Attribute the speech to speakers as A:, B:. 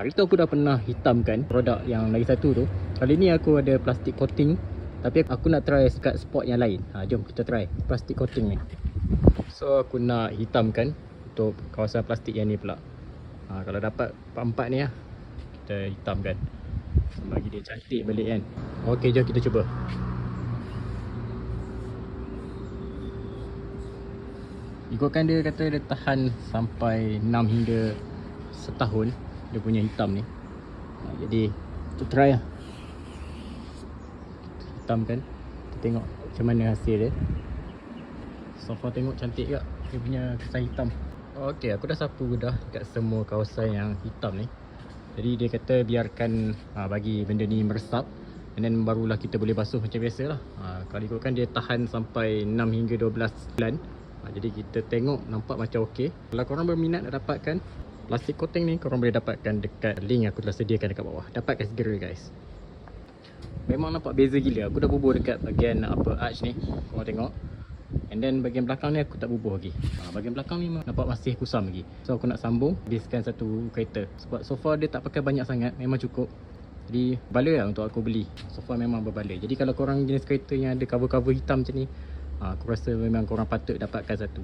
A: Hari tu aku dah pernah hitamkan produk yang lagi satu tu. Kali ni aku ada plastik coating Tapi aku nak try kat spot yang lain. Ha, Jom kita try plastik coating ni. So aku nak hitamkan Untuk kawasan plastik yang ni pula. Ha, Kalau dapat empat-empat ni lah Kita hitamkan. Bagi dia cantik balik kan. Ok jom kita cuba. Ikutkan dia kata dia tahan sampai 6 hingga setahun dia punya hitam ni. Ha, Jadi kita try lah. Hitam kan? Kita tengok macam mana hasil dia. So far tengok cantik juga dia punya kesan hitam. Ok aku dah sapu dah kat semua kawasan yang hitam ni. Jadi dia kata biarkan ha, bagi benda ni meresap. And then barulah kita boleh basuh macam biasa lah. Ha, Kalau ikutkan dia tahan sampai 6 hingga 12 bulan. Ha, Jadi kita tengok nampak macam okey. Kalau korang berminat nak dapatkan Plastik coating ni korang boleh dapatkan dekat link aku telah sediakan dekat bawah. Dapatkan segera guys. Memang nampak beza gila. Aku dah bubuh dekat bahagian apa arch ni. Korang tengok. And then bahagian belakang ni aku tak bubuh lagi. Ha, Bahagian belakang ni nampak masih kusam lagi. So aku nak sambung. Habiskan satu kereta. Sebab so far dia tak pakai banyak sangat. Memang cukup. Jadi bala lah untuk aku beli. So far memang berbala Jadi kalau korang jenis kereta yang ada cover-cover hitam macam ni ha, Aku rasa memang korang patut dapatkan satu